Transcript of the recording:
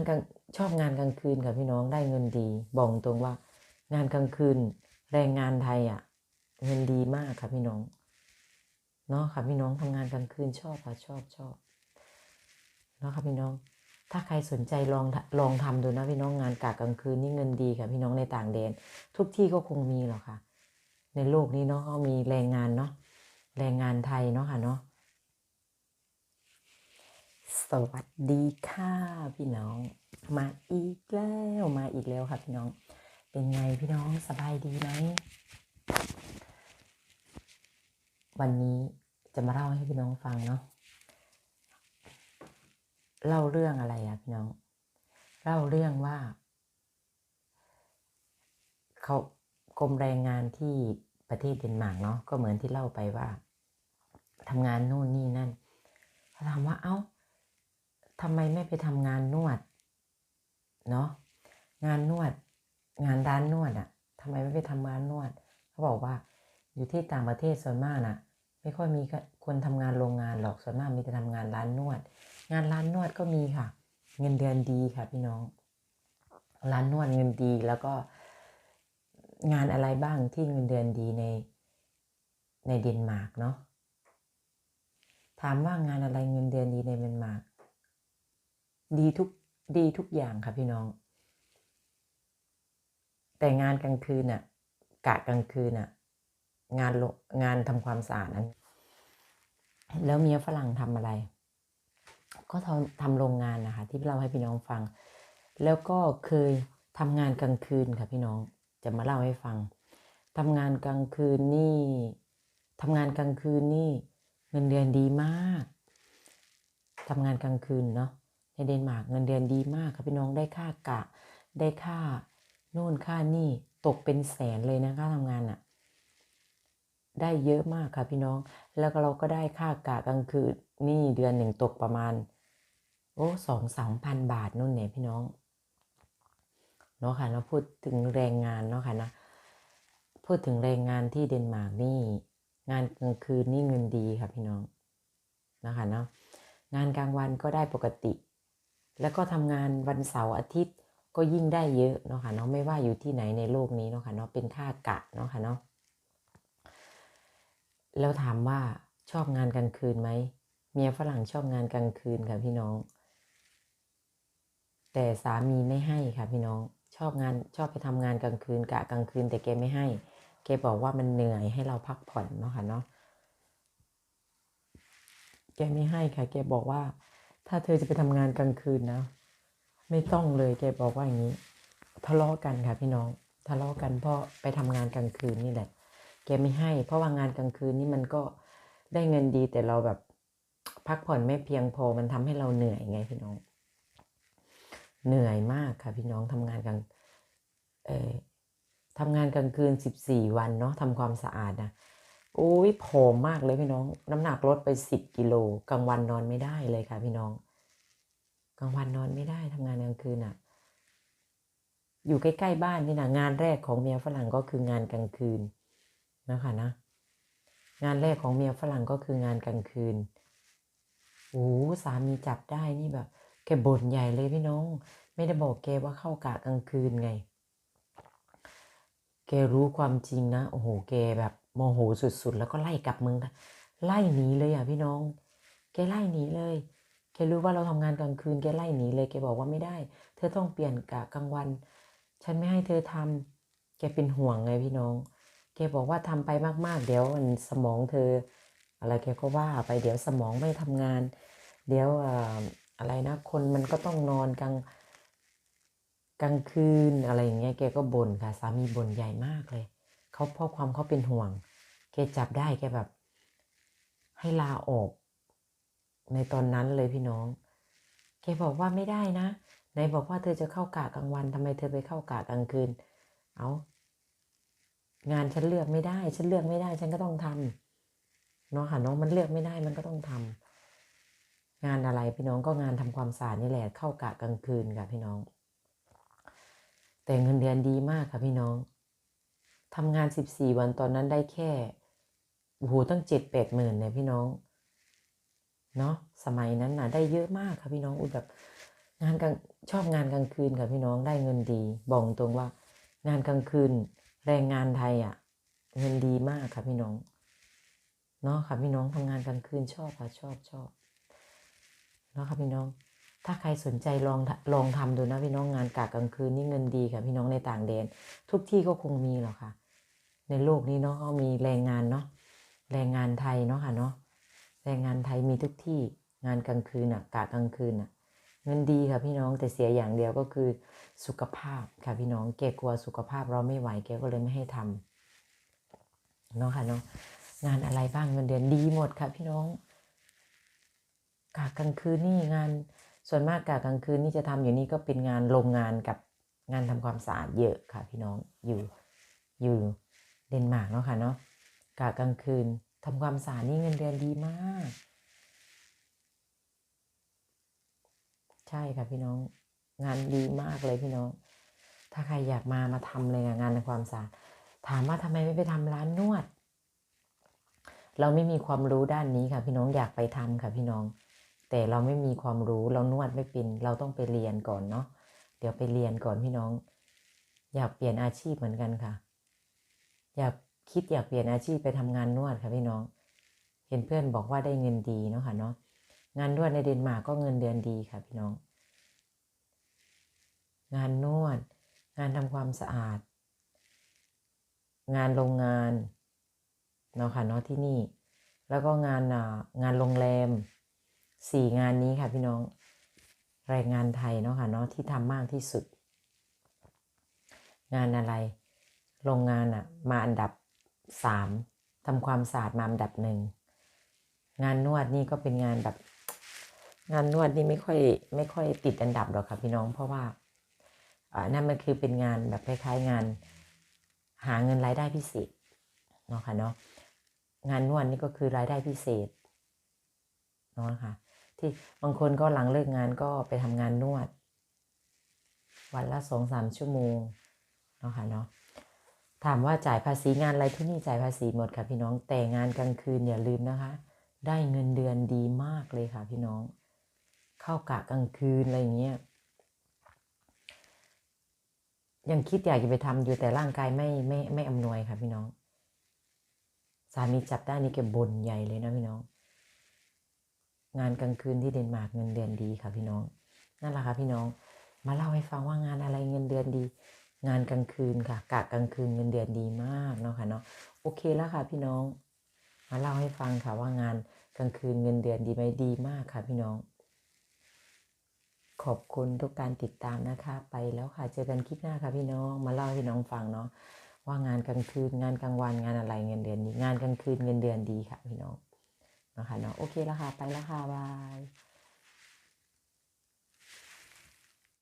านกลางชอบงานกลางคืนค่ะพี่น้องได้เงินดี บอกตรงว่า งานกลางคืน แรงงานไทยอะ เงินดีมากค่ะพี่น้องเนาะค่ะพี่น้องทำงานกลางคืนชอบค่ะชอบชอบเนาะค่ะพี่น้อง ถ้าใครสนใจลองลองทำดูนะพี่น้องงานกะกลางคืนนี่เงินดีค่ะพี่น้องในต่างแดน ทุกที่ก็คงมีหรอกค่ะ ในโลกนี้เนาะเขามีแรงงานเนาะแรงงานไทยเนาะค่ะเนาะ สวัสดีค่ะพี่น้อง มาอีกแล้วมาอีกแล้วค่ะพี่น้อง เป็นไงพี่น้องสบายดีไหมวันนี้จะมาเล่าให้พี่น้องฟังเนาะเล่าเรื่องอะไรอะพี่น้อง เล่าเรื่องว่าเขากรมแรงงานที่ประเทศเดนมาร์กเนาะก็เหมือนที่เล่าไปว่าทำงานโน่นนี่นั่นเขาถามว่าเอา้า ทำไมไม่ไปทำงานนวดเนาะงานนวด งานร้านนวดอะทำไมไม่ไปทำงานนวด เขาบอกว่าอยู่ที่ต่างประเทศส่วนมากน่ะไม่ค่อยมีคนทำงานโรงงานหรอกส่วนมากมีแต่ทำงานร้านนวด งานร้านนวดก็มีค่ะ เงินเดือนดีค่ะพี่น้อง ร้านนวดเงินดีแล้วก็งานอะไรบ้างที่เงินเดือนดีในในเดนมาร์กเนาะถามว่างานอะไรเงินเดือนดีในเดนมาร์ก ดีทุกดีทุกอย่างค่ะพี่น้อง แต่งานกลางคืนน่ะกะกลางคืนน่ะงานงานทำความสะอาดนั้นแล้วเมียฝรั่งทำอะไร ก็ทำทำโรงงานนะคะที่เล่าให้พี่น้องฟัง แล้วก็เคยทำงานกลางคืนค่ะพี่น้องจะมาเล่าให้ฟังทำงานกลางคืนนี่ทำงานกลางคืนนี่เงินเดือนดีมากทำงานกลางคืนเนาะ เดนมาร์กเงินเดือนดีมากค่ะพี่น้องได้ค่ากะ ได้ค่าโน่นค่านี่ตกเป็นแสนเลยนะค่าทำงานอะได้เยอะมากค่ะพี่น้อง แล้วก็เราก็ได้ค่ากะกลางคืนนี่เดือนหนึ่งตกประมาณ โอ้สองสามพันบาทนู่นเนี่ยพี่น้องเนาะค่ะเราพูดถึงแรงงานเนาะค่ะนะพูดถึงแรงงานที่เดนมาร์กนี่ งานกลางคืนนี่เงินดีค่ะพี่น้องนะคะเนาะงานกลางวันก็ได้ปกติ แล้วก็ทำงานวันเสาร์อาทิตย์ก็ยิ่งได้เยอะเนาะค่ะเนาะไม่ว่าอยู่ที่ไหนในโลกนี้เนาะค่ะเนาะเป็นค่ากะเนาะค่ะเนาะแล้วถามว่าชอบงานกลางคืนไหมเมียฝรั่งชอบงานกลางคืนค่ะพี่น้อง แต่สามีไม่ให้ค่ะพี่น้องชอบงานชอบไปทำงานกลางคืนกะกลางคืนแต่แกไม่ให้แกบอกว่ามันเหนื่อยให้เราพักผ่อนเนาะค่ะเนาะแกไม่ให้ค่ะแกบอกว่า ถ้าเธอจะไปทำงานกลางคืนนะ ไม่ต้องเลยแกบอกว่าอย่างนี้ ทะเลาะกันค่ะพี่น้อง ทะเลาะกันเพราะไปทำงานกลางคืนนี่แหละ แกไม่ให้ เพราะว่างานกลางคืนนี่มันก็ได้เงินดีแต่เราแบบพักผ่อนไม่เพียงพอมันทำให้เราเหนื่อยไงพี่น้อง เหนื่อยมากค่ะพี่น้องทำงานกลางเออทำงานกลางคืนสิบสี่วันเนาะทำความสะอาดนะ อ้ยผอมมากเลยพี่น้อง น้ำหนักลดไปสิบกิโลกลางวันนอนไม่ได้เลยค่ะ พี่น้อง กลางวันนอนไม่ได้ทำงานกลางคืนอะ อยู่ใกล้ๆบ้านนี่นะงานแรกของเมียฝรั่งก็คืองานกลางคืนนะคะนะ งานแรกของเมียฝรั่งก็คืองานกลางคืนโอ้สามีจับได้นี่แบบแกบ่นใหญ่เลยพี่น้อง ไม่ได้บอกแกว่าเข้ากะกลางคืนไง แกรู้ความจริงนะโอ้โหแกแบบ มโหสุดๆ แล้วก็ไล่กลับมึงไล่หนีเลยอะพี่น้อง แกไล่หนีเลย แกรู้ว่าเราทำงานกลางคืนแกไล่หนีเลยแกบอกว่าไม่ได้ เธอต้องเปลี่ยนกะกลางวัน ฉันไม่ให้เธอทำแกเป็นห่วงไงพี่น้อง แกบอกว่าทำไปมากๆ เดี๋ยวมันสมองเธอ อะไรแกก็ว่าไปเดี๋ยวสมองไม่ทำงาน เดี๋ยวอะไรนะ คนมันก็ต้องนอนกลางกลางคืนอะไรอย่างเงี้ยแกก็บ่นค่ะ สามีบ่นใหญ่มากเลย เขาเพราะความเขาเป็นห่วง จับได้แกแบบ ให้ลาออก ในตอนนั้นเลยพี่น้องแกบอกว่าไม่ได้นะไหนบอกว่าเธอจะเข้ากะกลางวันทำไมเธอไปเข้ากะกลางคืน เอางานฉันเลือกไม่ได้ ฉันเลือกไม่ได้ ฉันก็ต้องทำเนาะค่ะน้องมันเลือกไม่ได้มันก็ต้องทำงานอะไรพี่น้องก็งานทำความสะอาดนี่แหละเข้ากะกลางคืนค่ะพี่น้อง แต่เงินเดือนดีมากค่ะพี่น้องทำงานสิบสี่วันตอนนั้นได้แค่ โอ้โหตั้งเจ็ดแปดหมื่นเนี่ยพี่น้อง เนาะสมัยนั้นน่ะ ได้เยอะมากค่ะพี่น้องอุยแบบ งานกลางชอบงานกลางคืนค่ะพี่น้องได้เงินดีบอกตรงว่า งานกลางคืน แรงงานไทยอะ เงินดีมากค่ะพี่น้องเนาะค่ะพี่น้องทำงานกลางคืนชอบค่ะชอบชอบเนาะค่ะพี่น้อง ถ้าใครสนใจลองลองทำดูนะพี่น้องงานกะกลางคืนนี่เงินดีค่ะพี่น้องในต่างแดน ทุกที่ก็คงมีหรอกค่ะ ในโลกนี้เนาะเขามีแรงงานเนาะ แรงงานไทยเนาะค่ะเนาะแรงงานไทยมีทุกที่งานกลางคืนอะกะกลางคืนอะเงินดีค่ะพี่น้องแต่เสียอย่างเดียวก็คือสุขภาพค่ะพี่น้องแกกลัวสุขภาพเราไม่ไหวแกก็เลยไม่ให้ทำเนาะค่ะเนาะงานอะไรบ้างเงินเดือนดีหมดค่ะพี่น้องกะกลางคืนนี่งานส่วนมากกะกลางคืนนี่จะทำอยู่นี่ก็เป็นงานโรงงานกับงานทำความสะอาดเยอะค่ะพี่น้องอยู่อยู่เดนมาร์กเนาะค่ะเนาะ กะกลางคืนทำความสะอาดนี่เงินเดือนดีมาก ใช่ค่ะพี่น้อง งานดีมากเลยพี่น้อง ถ้าใครอยากมามาทำเลยงานในความสะอาดถามว่าทำไมไม่ไปทำร้านนวด เราไม่มีความรู้ด้านนี้ค่ะ พี่น้องอยากไปทำค่ะพี่น้อง แต่เราไม่มีความรู้เรานวดไม่เป็น เราต้องไปเรียนก่อนเนาะเดี๋ยวไปเรียนก่อนพี่น้อง อยากเปลี่ยนอาชีพเหมือนกันค่ะ อยาก คิดอยากเปลี่ยนอาชีพไปทำงานนวดค่ะพี่น้อง เห็นเพื่อนบอกว่าได้เงินดีเนาะค่ะเนาะงานนวดในเดนมาร์กก็เงินเดือนดีค่ะพี่น้อง งานนวด งานทำความสะอาด งานโรงงานเนาะค่ะเนาะที่นี่ แล้วก็งานอ่างานโรงแรมสี่งานนี้ค่ะพี่น้องแรงงานไทยเนาะค่ะเนาะที่ทำมากที่สุด งานอะไร โรงงานอะมาอันดับ สามทำความสะอาดมาอันดับหนึ่งงานนวดนี่ก็เป็นงานแบบ งานนวดนี่ไม่ค่อยไม่ค่อยติดอันดับหรอกค่ะพี่น้องเพราะว่าอ่านั่นมันคือเป็นงานแบบคล้ายๆงาน หาเงินรายได้พิเศษเนาะค่ะเนาะงานนวดนี่ก็คือรายได้พิเศษเนาะค่ะ ที่บางคนก็หลังเลิกงานก็ไปทำงานนวด วันละสองสามชั่วโมงเนาะค่ะเนาะ ถามว่าจ่ายภาษีงานอะไรที่นี่จ่ายภาษีหมดค่ะพี่น้องแต่งานกลางคืนอย่าลืมนะคะ ได้เงินเดือนดีมากเลยค่ะพี่น้อง เข้ากะกลางคืนอะไรอย่างเงี้ยยังคิดอยากจะไปทำอยู่แต่ร่างกายไม่ไม่ไม่อำนวยค่ะพี่น้อง สามีจับได้นี่แกบ่นใหญ่เลยนะพี่น้อง งานกลางคืนที่เดนมาร์กเงินเดือนดีค่ะพี่น้องนั่นแหละค่ะพี่น้อง มาเล่าให้ฟังว่างานอะไรเงินเดือนดี งานกลางคืนค่ะกะกลางคืนเงินเดือนดีมากเนาะค่ะเนาะโอเคแล้วค่ะพี่น้องมาเล่าให้ฟังค่ะว่างานกลางคืนเงินเดือนดีไหมดีมากค่ะพี่น้อง ขอบคุณทุกการติดตามนะคะ ไปแล้วค่ะเจอกันคลิปหน้าค่ะพี่น้องมาเล่าให้น้องฟังเนาะว่างานกลางคืนงานกลางวันงานอะไรเงินเดือนดีงานกลางคืนเงินเดือนดีค่ะพี่น้องนะคะเนาะโอเคแล้วค่ะไปแล้วค่ะบาย